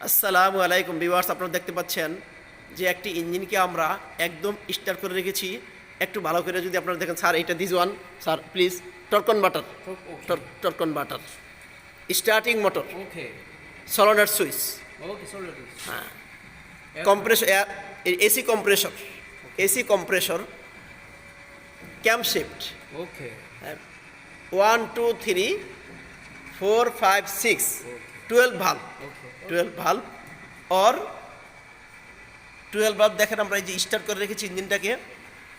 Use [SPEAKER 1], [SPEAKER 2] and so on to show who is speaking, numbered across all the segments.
[SPEAKER 1] আসসালামু আলাইকুম ভিউয়ার্স আপনারা দেখতে পাচ্ছেন যে একটি ইঞ্জিনকে আমরা একদম স্টার্ট করে রেখেছি। একটু ভালো করে যদি আপনারা দেখেন স্যার এটা this one sir please torque converter torque converter starting motor. Solenoid switch হ্যাঁ। Compressor AC compressor AC compressor camshaft
[SPEAKER 2] Okay.
[SPEAKER 1] One two three four five six twelve valve twelve valve or twelve valve দেখেন আমরা এই যে start করে রেখেছি ইঞ্জিনটাকে।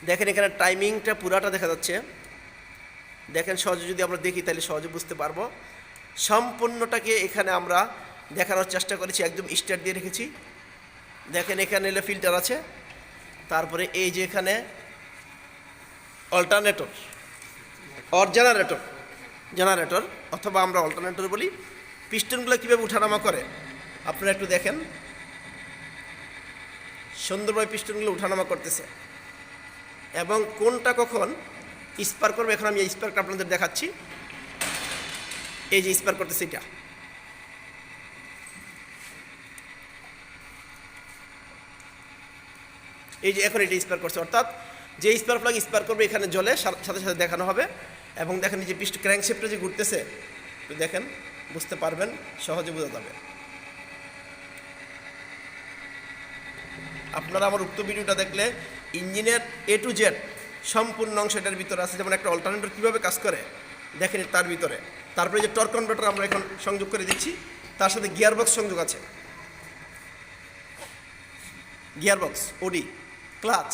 [SPEAKER 1] দেখেন এখানে টাইমিংটা পুরাটা দেখা যাচ্ছে। দেখেন সহজে যদি আমরা দেখি তাহলে সহজে বুঝতে পারব। সম্পূর্ণটাকে এখানে আমরা দেখানোর চেষ্টা করেছি, একদম স্টার্ট দিয়ে রেখেছি। দেখেন এখানে এলে ফিল্টার আছে। তারপরে এই যে এখানে অল্টারনেটর অর জেনারেটর জেনারেটর অথবা আমরা অল্টারনেটর বলি। পিস্টনগুলো কীভাবে উঠানামা করে? আপনারা একটু দেখেন। সুন্দরভাবে পিস্টনগুলো উঠানামা করতেছে। এবং কোনটা কখন স্পার করবে, এখন আমি এই স্পারটা আপনাদের দেখাচ্ছি। এই যে স্পার করতেছে এটা। এই যে এখন এটা স্পার করছে। অর্থাৎ যে স্পার প্লাগ স্পার করবে, এখানে জলে সাথে সাথে দেখানো হবে। এবং দেখেন এই যে পিস্ট ক্র্যাঙ্কশেপটা যে ঘুরতেছে দেখেন। বুঝতে পারবেন সহজে বোঝা যাবে। আপনারা আমার উক্ত ভিডিওটা দেখলে ইঞ্জিনের এ টু জেড সম্পূর্ণ অংশ এটার ভিতরে আছে যেমন একটা অল্টারনেটর কীভাবে কাজ করে দেখেন তার ভিতরে। তারপরে যে টর্ক কনভার্টার আমরা এখন সংযোগ করে দিচ্ছি তার সাথে গিয়ারবক্স সংযোগ আছে। গিয়ারবক্স ওডি ক্লাচ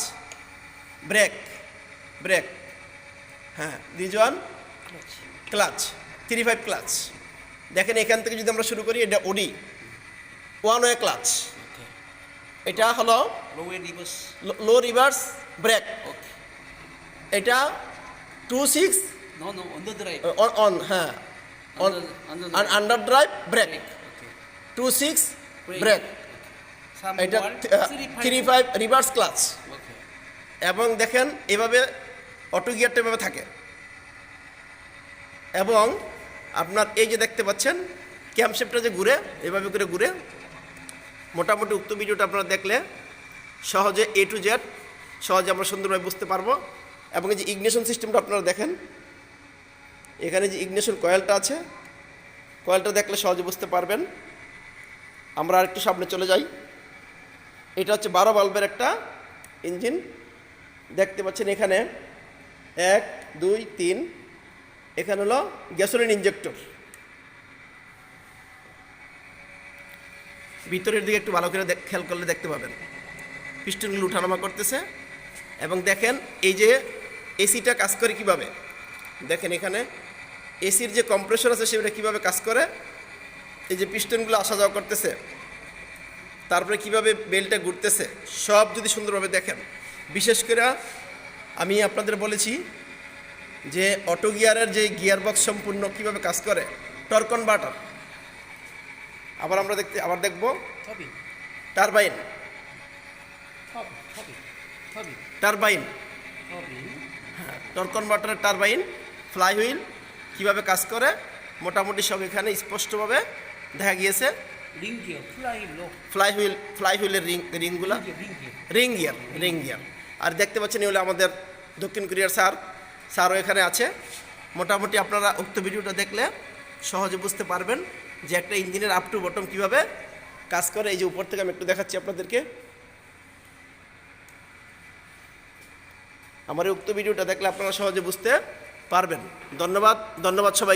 [SPEAKER 1] ব্রেক ব্রেক হ্যাঁ দ্বিজন ক্লাচ থ্রি ফাইভ ক্লাচ দেখেন এখান থেকে যদি আমরা শুরু করি এটা ওডি ওয়ান ওয়ে ক্লাচ এটা হলো লো রিভার্স ব্রেক. এটা টু সিক্স. অন হ্যাঁ। Under drive brake two six brake এটা. থ্রি ফাইভ রিভার্স ক্লাচ এবং দেখেন এভাবে অটো গিয়ারটা এভাবে থাকে। এবং আপনার এই যে দেখতে পাচ্ছেন ক্যাম্পশেপটা যে ঘুরে, এভাবে করে ঘুরে, মোটামুটি উক্ত ভিডিওটা আপনারা দেখলে সহজে এ টু জেড সহজে আমরা সুন্দরভাবে বুঝতে পারব। এবং এই যে ইগনেশন সিস্টেমটা আপনারা দেখেন, এখানে যে ইগনেশন কয়েলটা আছে, কয়েলটা দেখলে সহজে বুঝতে পারবেন। আমরা আরেকটু সামনে চলে যাই। এটা হচ্ছে বারো বাল্বের একটা ইঞ্জিন। দেখতে পাচ্ছেন এখানে এক, দুই, তিন এখানে হলো গ্যাসোলিন ইঞ্জেক্টর ভিতরের দিকে একটু ভালো করে খেয়াল করলে দেখতে পাবেন। পিস্টনগুলো উঠানামা করতেছে। এবং দেখেন এই যে এসিটা কাজ করে কীভাবে? দেখেন এখানে এসির যে কম্প্রেশন আছে সেটা কীভাবে কাজ করে? এই যে পিস্টনগুলো আসা যাওয়া করতেছে। তারপরে কীভাবে বেলটা ঘুরতেছে? সব যদি সুন্দরভাবে দেখেন। বিশেষ করে আমি আপনাদের বলেছি যে অটো গিয়ারের যে গিয়ার বক্স সম্পূর্ণ কীভাবে কাজ করে টর্কন বাটার আবার আমরা দেখতে আবার দেখব। টারবাইন. টারবাইন।
[SPEAKER 2] Hobby.
[SPEAKER 1] টর্কন বাটারের টারবাইন ফ্লাই হুইল কীভাবে কাজ করে মোটামুটি সব এখানে স্পষ্টভাবে দেখা গিয়েছে. ফ্লাই হুইল ফ্লাই হুইলের ring রিংগুলা. Ring gear ring gear. আর দেখতে পাচ্ছেন এগুলো আমাদের দক্ষিণ কোরিয়ার স্যার। স্যারও এখানে আছে। মোটামুটি আপনারা উক্ত ভিডিওটা দেখলে সহজে বুঝতে পারবেন যে একটা ইঞ্জিনের আপ টু বটম কীভাবে কাজ করে। এই যে উপর থেকে আমি একটু দেখাচ্ছি আপনাদেরকে। আমার উক্ত ভিডিওটা দেখলে আপনারা সহজে বুঝতে পারবেন। ধন্যবাদ ধন্যবাদ সবাই